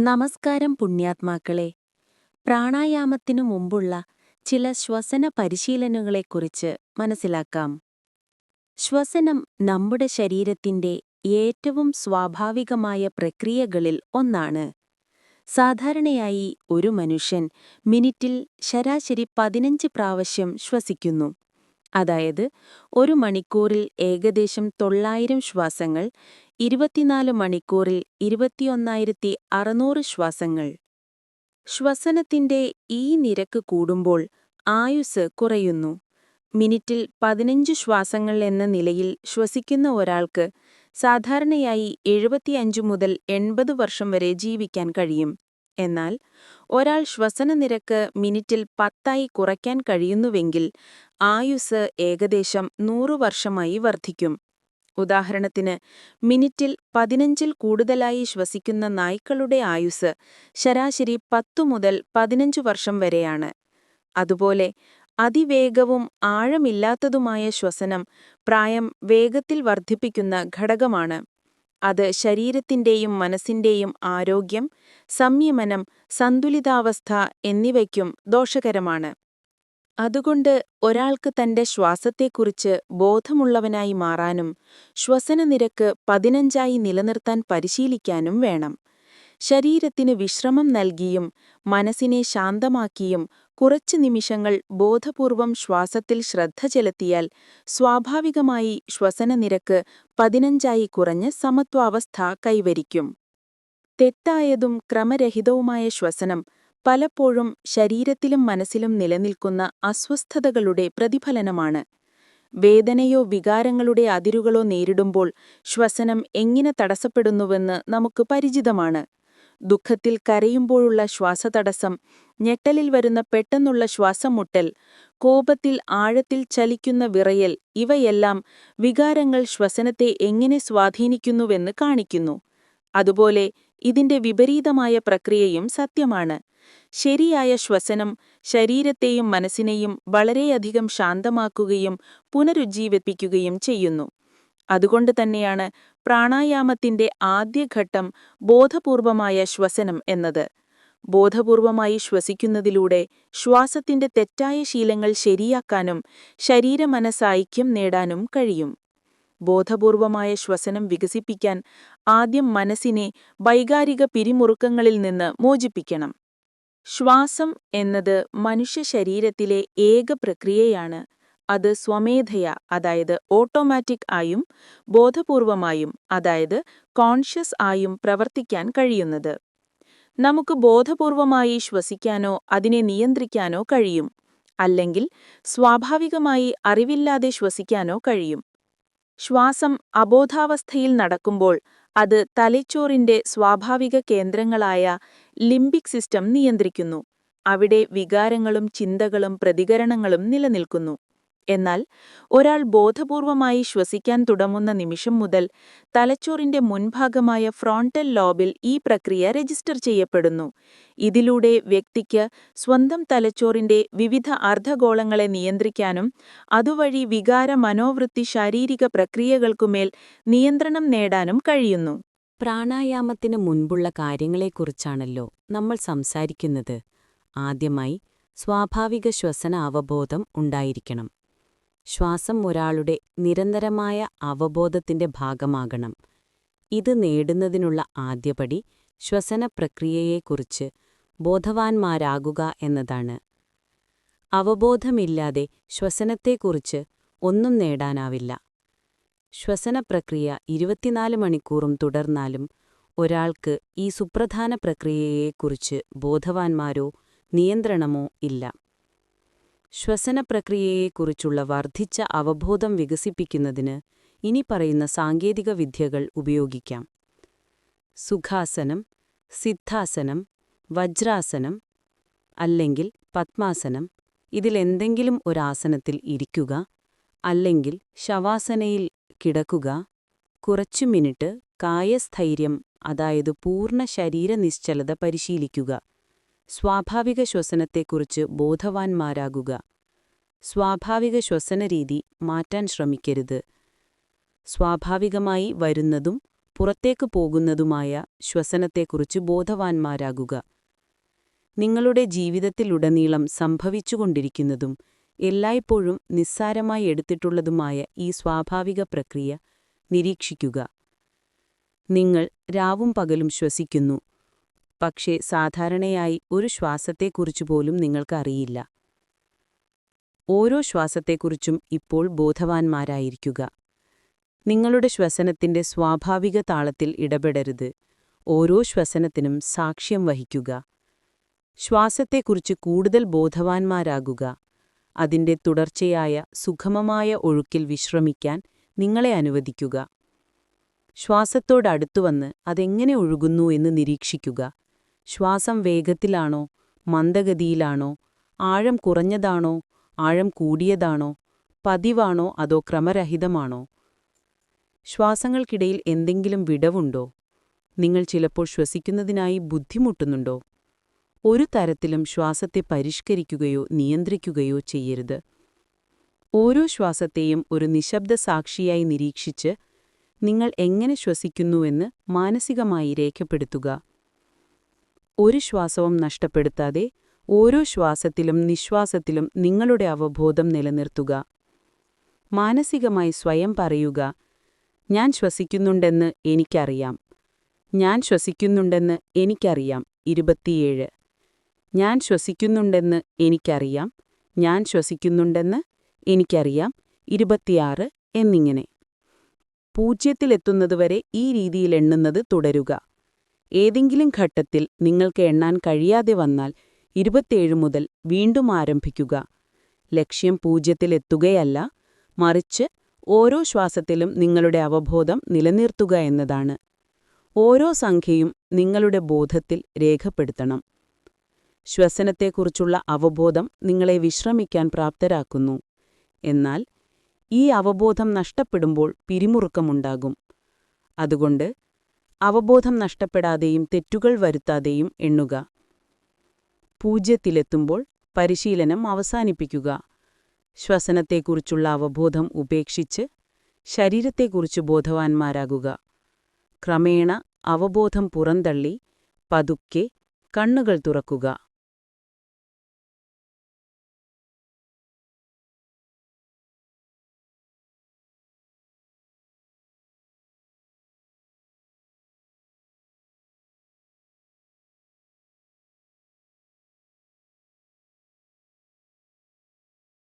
നമസ്കാരം പുണ്യാത്മാക്കളെ. പ്രാണായാമത്തിനു മുമ്പുള്ള ചില ശ്വസന പരിശീലനങ്ങളെക്കുറിച്ച് മനസ്സിലാക്കാം. ശ്വസനം നമ്മുടെ ശരീരത്തിന്റെ ഏറ്റവും സ്വാഭാവികമായ പ്രക്രിയകളിൽ ഒന്നാണ്. സാധാരണയായി ഒരു മനുഷ്യൻ മിനിറ്റിൽ ശരാശരി പതിനഞ്ച് പ്രാവശ്യം ശ്വസിക്കുന്നു. അതായത് ഒരു മണിക്കൂറിൽ ഏകദേശം തൊള്ളായിരം ശ്വാസങ്ങൾ ഇരുപത്തിനാല് മണിക്കൂറിൽ ഇരുപത്തിയൊന്നായിരത്തി അറുന്നൂറ് ശ്വാസങ്ങൾ. ശ്വസനത്തിന്റെ ഈ നിരക്ക് കൂടുമ്പോൾ ആയുസ് കുറയുന്നു. മിനിറ്റിൽ പതിനഞ്ച് ശ്വാസങ്ങൾ എന്ന നിലയിൽ ശ്വസിക്കുന്ന ഒരാൾക്ക് സാധാരണയായി എഴുപത്തിയഞ്ച് മുതൽ എൺപത് വർഷം വരെ ജീവിക്കാൻ കഴിയും. എന്നാൽ ഒരാൾ ശ്വസന നിരക്ക് മിനിറ്റിൽ പത്തായി കുറയ്ക്കാൻ കഴിയുന്നുവെങ്കിൽ ആയുസ് ഏകദേശം നൂറു വർഷമായി വർദ്ധിക്കും. ഉദാഹരണത്തിന് മിനിറ്റിൽ പതിനഞ്ചിൽ കൂടുതലായി ശ്വസിക്കുന്ന നായ്ക്കളുടെ ആയുസ് ശരാശരി പത്തു മുതൽ പതിനഞ്ചു വർഷം വരെയാണ്. അതുപോലെ അതിവേഗവും ആഴമില്ലാത്തതുമായ ശ്വസനം പ്രായം വേഗത്തിൽ വർദ്ധിപ്പിക്കുന്ന ഘടകമാണ്. അത് ശരീരത്തിന്റെയും മനസ്സിന്റെയും ആരോഗ്യം സംയമനം സന്തുലിതാവസ്ഥ എന്നിവയ്ക്കും ദോഷകരമാണ്. അതുകൊണ്ട് ഒരാൾക്ക് തന്റെ ശ്വാസത്തെക്കുറിച്ച് ബോധമുള്ളവനായി മാറാനും ശ്വസന നിരക്ക് പതിനഞ്ചായി നിലനിർത്താൻ പരിശീലിക്കാനും വേണം. ശരീരത്തിന് വിശ്രമം നൽകിയും മനസ്സിനെ ശാന്തമാക്കിയും കുറച്ചു നിമിഷങ്ങൾ ബോധപൂർവം ശ്വാസത്തിൽ ശ്രദ്ധ ചെലുത്തിയാൽ സ്വാഭാവികമായി ശ്വസന നിരക്ക് പതിനഞ്ചായി കുറഞ്ഞ് സമത്വാവസ്ഥ കൈവരിക്കും. തെറ്റായതും ക്രമരഹിതവുമായ ശ്വസനം പലപ്പോഴും ശരീരത്തിലും മനസ്സിലും നിലനിൽക്കുന്ന അസ്വസ്ഥതകളുടെ പ്രതിഫലനമാണ്. വേദനയോ വികാരങ്ങളുടെ അതിരുകളോ നേരിടുമ്പോൾ ശ്വസനം എങ്ങനെ തടസ്സപ്പെടുന്നുവെന്ന് നമുക്ക് പരിചിതമാണ്. ദുഃഖത്തിൽ കരയുമ്പോഴുള്ള ശ്വാസതടസ്സം ഞെട്ടലിൽ വരുന്ന പെട്ടെന്നുള്ള ശ്വാസമുട്ടൽ കോപത്തിൽ ആഴത്തിൽ ചലിക്കുന്ന വിറയൽ ഇവയെല്ലാം വികാരങ്ങൾ ശ്വസനത്തെ എങ്ങനെ സ്വാധീനിക്കുന്നുവെന്ന് കാണിക്കുന്നു. അതുപോലെ ഇതിന്റെ വിപരീതമായ പ്രക്രിയയും സത്യമാണ്. ശരിയായ ശ്വസനം ശരീരത്തെയും മനസ്സിനെയും വളരെയധികം ശാന്തമാക്കുകയും പുനരുജ്ജീവിപ്പിക്കുകയും ചെയ്യുന്നു. അതുകൊണ്ട് തന്നെയാണ് പ്രാണായാമത്തിന്റെ ആദ്യഘട്ടം ബോധപൂർവമായ ശ്വസനം എന്നത്. ബോധപൂർവമായി ശ്വസിക്കുന്നതിലൂടെ ശ്വാസത്തിന്റെ തെറ്റായ ശീലങ്ങൾ ശരിയാക്കാനും ശരീരമനസ്സൈക്യം നേടാനും കഴിയും. ബോധപൂർവമായ ശ്വസനം വികസിപ്പിക്കാൻ ആദ്യം മനസ്സിനെ വൈകാരിക പിരിമുറുക്കങ്ങളിൽ നിന്ന് മോചിപ്പിക്കണം. ശ്വാസം എന്നത് മനുഷ്യ ശരീരത്തിലെ ഏക പ്രക്രിയയാണ്. അത് സ്വമേധയ അതായത് ഓട്ടോമാറ്റിക് ആയും ബോധപൂർവമായും അതായത് കോൺഷ്യസ് ആയും പ്രവർത്തിക്കാൻ കഴിയുന്നത്. നമുക്ക് ബോധപൂർവമായി ശ്വസിക്കാനോ അതിനെ നിയന്ത്രിക്കാനോ കഴിയും. അല്ലെങ്കിൽ സ്വാഭാവികമായി അറിവില്ലാതെ ശ്വസിക്കാനോ കഴിയും. ശ്വാസം അബോധാവസ്ഥയിൽ നടക്കുമ്പോൾ അത് തലച്ചോറിന്റെ സ്വാഭാവിക കേന്ദ്രങ്ങളായ ലിംബിക് സിസ്റ്റം നിയന്ത്രിക്കുന്നു. അവിടെ വികാരങ്ങളും ചിന്തകളും പ്രതികരണങ്ങളും നിലനിൽക്കുന്നു. എന്നാൽ ഒരാൾ ബോധപൂർവമായി ശ്വസിക്കാൻ തുടങ്ങുന്ന നിമിഷം മുതൽ തലച്ചോറിന്റെ മുൻഭാഗമായ ഫ്രോണ്ടൽ ലോബിൽ ഈ പ്രക്രിയ രജിസ്റ്റർ ചെയ്യപ്പെടുന്നു. ഇതിലൂടെ വ്യക്തിക്ക് സ്വന്തം തലച്ചോറിന്റെ വിവിധ അർദ്ധഗോളങ്ങളെ നിയന്ത്രിക്കാനും അതുവഴി വികാര മനോവൃത്തി ശാരീരിക പ്രക്രിയകൾക്കുമേൽ നിയന്ത്രണം നേടാനും കഴിയുന്നു. പ്രാണായാമത്തിന് മുൻപുള്ള കാര്യങ്ങളെക്കുറിച്ചാണല്ലോ നമ്മൾ സംസാരിക്കുന്നത്. ആദ്യമായി സ്വാഭാവിക ശ്വസന അവബോധം ഉണ്ടായിരിക്കണം. ശ്വാസം ഒരാളുടെ നിരന്തരമായ അവബോധത്തിന്റെ ഭാഗമാകണം. ഇത് നേടുന്നതിനുള്ള ആദ്യപടി ശ്വസന പ്രക്രിയയെക്കുറിച്ച് ബോധവാന്മാരാകുക എന്നതാണ്. അവബോധമില്ലാതെ ശ്വസനത്തെക്കുറിച്ച് ഒന്നും നേടാനാവില്ല. ശ്വസന പ്രക്രിയ ഇരുപത്തിനാല് മണിക്കൂറും തുടർന്നാലും ഒരാൾക്ക് ഈ സുപ്രധാന പ്രക്രിയയെക്കുറിച്ച് ബോധവാന്മാരോ നിയന്ത്രണമോ ഇല്ല. ശ്വസനപ്രക്രിയയെക്കുറിച്ചുള്ള വർദ്ധിച്ച അവബോധം വികസിപ്പിക്കുന്നതിന് ഇനി പറയുന്ന സാങ്കേതിക വിദ്യകൾ ഉപയോഗിക്കാം. സുഖാസനം സിദ്ധാസനം വജ്രാസനം അല്ലെങ്കിൽ പത്മാസനം. ഇതിലെന്തെങ്കിലും ഒരാസനത്തിൽ ഇരിക്കുക അല്ലെങ്കിൽ ശവാസനയിൽ കിടക്കുക. കുറച്ചു മിനിറ്റ് കായസ്ഥൈര്യം അതായത് പൂർണ ശരീരനിശ്ചലത പരിശീലിക്കുക. സ്വാഭാവിക ശ്വസനത്തെക്കുറിച്ച് ബോധവാന്മാരാകുക. സ്വാഭാവിക ശ്വസനരീതി മാറ്റാൻ ശ്രമിക്കരുത്. സ്വാഭാവികമായി വരുന്നതും പുറത്തേക്ക് പോകുന്നതുമായ ശ്വസനത്തെക്കുറിച്ച് ബോധവാന്മാരാകുക. നിങ്ങളുടെ ജീവിതത്തിലുടനീളം സംഭവിച്ചുകൊണ്ടിരിക്കുന്നതും എല്ലായ്പ്പോഴും നിസ്സാരമായി എടുത്തിട്ടുള്ളതുമായ ഈ സ്വാഭാവിക പ്രക്രിയ നിരീക്ഷിക്കുക. നിങ്ങൾ രാവും പകലും ശ്വസിക്കുന്നു. പക്ഷേ സാധാരണയായി ഒരു ശ്വാസത്തെക്കുറിച്ച് പോലും നിങ്ങൾക്കറിയില്ല ഓരോ ശ്വാസത്തെക്കുറിച്ചും ഇപ്പോൾ ബോധവാന്മാരായിരിക്കുക. നിങ്ങളുടെ ശ്വസനത്തിന്റെ സ്വാഭാവിക താളത്തിൽ ഇടപെടരുത്. ഓരോ ശ്വസനത്തിനും സാക്ഷ്യം വഹിക്കുക. ശ്വാസത്തെക്കുറിച്ച് കൂടുതൽ ബോധവാന്മാരാകുക. അതിന്റെ തുടർച്ചയായ സുഖമമായ ഒഴുക്കിൽ വിശ്രമിക്കാൻ നിങ്ങളെ അനുവദിക്കുക. ശ്വാസത്തോടടുത്തുവന്ന് അതെങ്ങനെ ഒഴുകുന്നു എന്ന് നിരീക്ഷിക്കുക. ശ്വാസം വേഗത്തിലാണോ? മന്ദഗതിയിലാണോ? ആഴം കുറഞ്ഞതാണോ? ആഴം കൂടിയതാണോ? പതിവാണോ? അതോ ക്രമരഹിതമാണോ? ശ്വാസങ്ങൾക്കിടയിൽ എന്തെങ്കിലും വിടവുണ്ടോ? നിങ്ങൾ ചിലപ്പോൾ ശ്വസിക്കുന്നതിനായി ബുദ്ധിമുട്ടുന്നുണ്ടോ? ഒരു തരത്തിലും ശ്വാസത്തെ പരിഷ്കരിക്കുകയോ നിയന്ത്രിക്കുകയോ ചെയ്യരുത്. ഓരോ ശ്വാസത്തെയും ഒരു നിശബ്ദ സാക്ഷിയായി നിരീക്ഷിച്ച് നിങ്ങൾ എങ്ങനെ ശ്വസിക്കുന്നുവെന്ന് മാനസികമായി രേഖപ്പെടുത്തുക. ഒരു ശ്വാസവും നഷ്ടപ്പെടുത്താതെ ഓരോ ശ്വാസത്തിലും നിശ്വാസത്തിലും നിങ്ങളുടെ അവബോധം നിലനിർത്തുക. മാനസികമായി സ്വയം പറയുക ഞാൻ ശ്വസിക്കുന്നുണ്ടെന്ന് എനിക്കറിയാം. ഞാൻ ശ്വസിക്കുന്നുണ്ടെന്ന് എനിക്കറിയാം. ഇരുപത്തിയേഴ്. ഞാൻ ശ്വസിക്കുന്നുണ്ടെന്ന് എനിക്കറിയാം. ഞാൻ ശ്വസിക്കുന്നുണ്ടെന്ന് എനിക്കറിയാം. ഇരുപത്തിയാറ് എന്നിങ്ങനെ. പൂജ്യത്തിലെത്തുന്നതുവരെ ഈ രീതിയിൽ എണ്ണുന്നത് തുടരുക. ഏതെങ്കിലും ഘട്ടത്തിൽ നിങ്ങൾക്ക് എണ്ണാൻ കഴിയാതെ വന്നാൽ ഇരുപത്തേഴ് മുതൽ വീണ്ടും ആരംഭിക്കുക. ലക്ഷ്യം പൂജ്യത്തിലെത്തുകയല്ല മറിച്ച് ഓരോ ശ്വാസത്തിലും നിങ്ങളുടെ അവബോധം നിലനിർത്തുക എന്നതാണ്. ഓരോ സംഖ്യയും നിങ്ങളുടെ ബോധത്തിൽ രേഖപ്പെടുത്തണം. ശ്വസനത്തെക്കുറിച്ചുള്ള അവബോധം നിങ്ങളെ വിശ്രമിക്കാൻ പ്രാപ്തരാക്കുന്നു. എന്നാൽ ഈ അവബോധം നഷ്ടപ്പെടുമ്പോൾ പിരിമുറുക്കമുണ്ടാകും. അതുകൊണ്ട് അവബോധം നഷ്ടപ്പെടാതെയും തെറ്റുകൾ വരുത്താതെയും എണ്ണുക. പൂജ്യത്തിലെത്തുമ്പോൾ പരിശീലനം അവസാനിപ്പിക്കുക. ശ്വസനത്തെക്കുറിച്ചുള്ള അവബോധം ഉപേക്ഷിച്ച് ശരീരത്തെക്കുറിച്ച് ബോധവാന്മാരാകുക. ക്രമേണ അവബോധം പുറന്തള്ളി പതുക്കെ കണ്ണുകൾ തുറക്കുക.